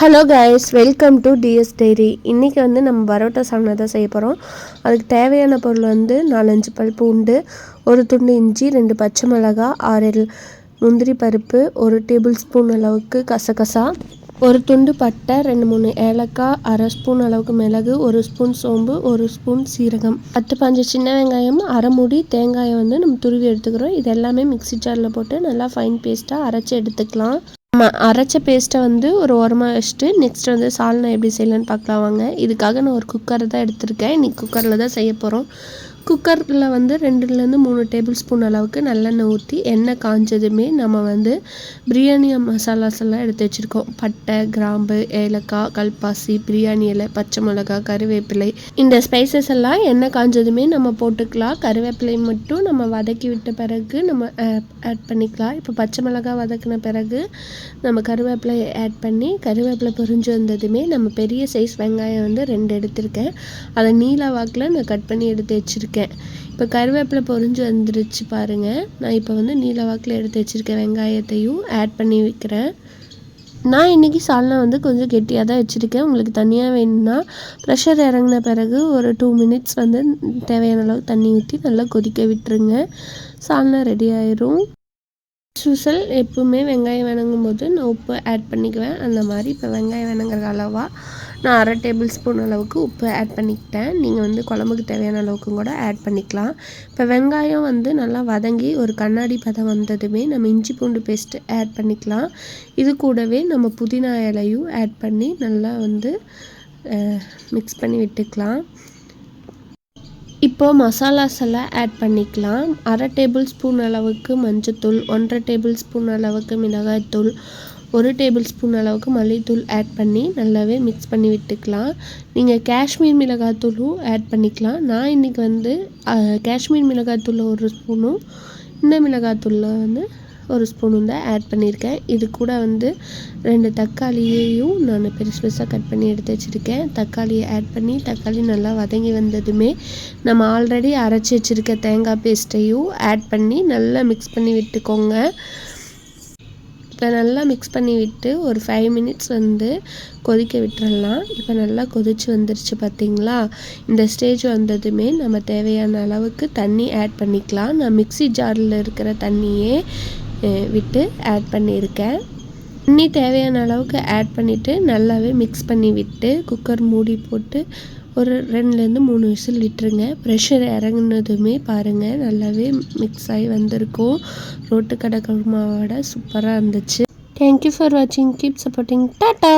Hello guys welcome to DS diary இன்றைக்கி வந்து நம்ம பரோட்டா சால்னா தான் செய்ய போகிறோம் அதுக்கு தேவையான பொருள் வந்து நாலஞ்சு பல் பூண்டு ஒரு துண்டு இஞ்சி ரெண்டு பச்சை மிளகா ஆறு முந்திரி பருப்பு ஒரு டேபிள் ஸ்பூன் அளவுக்கு கசகசா ஒரு துண்டு பட்டை ரெண்டு மூணு ஏலக்காய் அரை ஸ்பூன் அளவுக்கு மிளகு ஒரு ஸ்பூன் சோம்பு ஒரு ஸ்பூன் சீரகம். பத்து பஞ்சு சின்ன வெங்காயம் அரை மூடி தேங்காயை வந்து நம்ம துருவி எடுத்துக்கிறோம். இது எல்லாமே மிக்சி ஜாரில் போட்டு நல்லா ஃபைன் பேஸ்ட்டாக அரைச்சி எடுத்துக்கலாம். நம்ம அரைச்ச பேஸ்ட்டை வந்து ஒரு ஓரமாக வச்சுட்டு நெக்ஸ்ட் வந்து சால்னா எப்படி செய்யலான்னு பார்க்கலாம் வாங்க இதுக்காக நான் ஒரு குக்கரை தான் எடுத்திருக்கேன். இன்றைக்கி குக்கரில் தான் செய்ய போகிறோம் குக்கரில் வந்து ரெண்டுலேருந்து மூணு டேபிள் ஸ்பூன் அளவுக்கு நல்லெண்ணெய் ஊற்றி எண்ணெய் காஞ்சதுமே நம்ம வந்து பிரியாணி மசாலாஸ் எல்லாம் எடுத்து வச்சுருக்கோம். பட்டை கிராம்பு ஏலக்காய் கல்பாசி பிரியாணி இலை பச்சை மிளகா கருவேப்பிலை. இந்த ஸ்பைசஸ் எல்லாம் எண்ணெய் காஞ்சதுமே நம்ம போட்டுக்கலாம். கருவேப்பிலை மட்டும் நம்ம வதக்கி விட்ட பிறகு நம்ம ஆட் பண்ணிக்கலாம். இப்போ பச்சை மிளகா வதக்கின பிறகு நம்ம கருவேப்பிலை ஆட் பண்ணி கருவேப்பிலை பொரிஞ்சு வந்ததுமே நம்ம பெரிய சைஸ் வெங்காயம் வந்து ரெண்டு எடுத்திருக்கேன். அதை நீல வாக்கில் நான் கட் பண்ணி எடுத்து வச்சுருக்கேன். வச்சுருக்கேன். இப்போ கருவேப்பிலை பொறிஞ்சு வந்துருச்சு பாருங்கள் நான் இப்போ வந்து நீல வாக்கில் எடுத்து வச்சுருக்கேன் வெங்காயத்தையும் ஆட் பண்ணி வைக்கிறேன். நான் இன்றைக்கி சால்னா வந்து கொஞ்சம் கெட்டியாக தான் வச்சுருக்கேன். உங்களுக்கு தனியாக வேணும்னா ப்ரெஷர் இறங்கின பிறகு ஒரு டூ மினிட்ஸ் வந்து தேவையான அளவு தண்ணி ஊற்றி நல்லா கொதிக்க விட்டுருங்க. சால்னா ரெடி ஆயிரும். சுசல் எப்பவுமே வெங்காயம் வணங்கும் போது நான் உப்பு ஆட் பண்ணிக்குவேன். அந்த மாதிரி இப்போ வெங்காயம் வணங்குற அளவாக நான் அரை டேபிள் ஸ்பூன் அளவுக்கு உப்பு ஆட் பண்ணிக்கிட்டேன். நீங்கள் வந்து குழம்புக்கு தேவையான அளவுக்கும் கூட ஆட் பண்ணிக்கலாம். இப்போ வெங்காயம் வந்து நல்லா வதங்கி ஒரு கண்ணாடி பதம் வந்ததுமே நம்ம இஞ்சி பூண்டு பேஸ்ட்டு ஆட் பண்ணிக்கலாம். இது கூடவே நம்ம புதினா இலையும் ஆட் பண்ணி நல்லா வந்து மிக்ஸ் பண்ணி விட்டுக்கலாம். இப்போது மசாலாஸ் எல்லாம் ஆட் பண்ணிக்கலாம். அரை டேபிள் ஸ்பூன் அளவுக்கு மஞ்சத்தூள் ஒன்றரை டேபிள் ஸ்பூன் அளவுக்கு மிளகாய்த்தூள் ஒரு டேபிள் ஸ்பூன் அளவுக்கு மல்லித்தூள் ஆட் பண்ணி நல்லாவே மிக்ஸ் பண்ணி விட்டுக்கலாம். நீங்கள் காஷ்மீர் மிளகாத்தூளும் ஆட் பண்ணிக்கலாம். நான் இன்றைக்கி வந்து காஷ்மீர் மிளகாத்தூள் ஒரு ஸ்பூனும் இந்த மிளகாத்தூளில் வந்து ஒரு ஸ்பூனும் தான் ஆட் பண்ணியிருக்கேன். இது கூட வந்து ரெண்டு தக்காளியையும் நான் பெருசு பெருசாக கட் பண்ணி எடுத்து வச்சுருக்கேன். தக்காளியை ஆட் பண்ணி தக்காளி நல்லா வதங்கி வந்ததுமே நம்ம ஆல்ரெடி அரைச்சி வச்சுருக்க தேங்காய் பேஸ்ட்டையும் ஆட் பண்ணி நல்லா மிக்ஸ் பண்ணி விட்டுக்கோங்க. இப்போ நல்லா மிக்ஸ் பண்ணி விட்டு ஒரு ஃபைவ் மினிட்ஸ் வந்து கொதிக்க விட்டுறலாம். இப்போ நல்லா கொதிச்சு வந்துருச்சு பார்த்தீங்களா இந்த ஸ்டேஜ் வந்ததுமே நம்ம தேவையான அளவுக்கு தண்ணி ஆட் பண்ணிக்கலாம். நான் மிக்சி ஜாரில் இருக்கிற தண்ணியே விட்டு ஆட் பண்ணியிருக்கேன். தண்ணி தேவையான அளவுக்கு ஆட் பண்ணிவிட்டு நல்லாவே மிக்ஸ் பண்ணி விட்டு குக்கர் மூடி போட்டு ஒரு ரெண்டுலேருந்து மூணு விசில் விட்டுருங்க ப்ரெஷர் இறங்குனதுமே பாருங்கள் நல்லாவே மிக்ஸ் ஆகி வந்திருக்கும். ரோட்டு கடை குருமாவோட சூப்பராக இருந்துச்சு. தேங்க்யூ ஃபார் வாட்சிங் கீப் சப்போர்ட்டிங் டாட்டா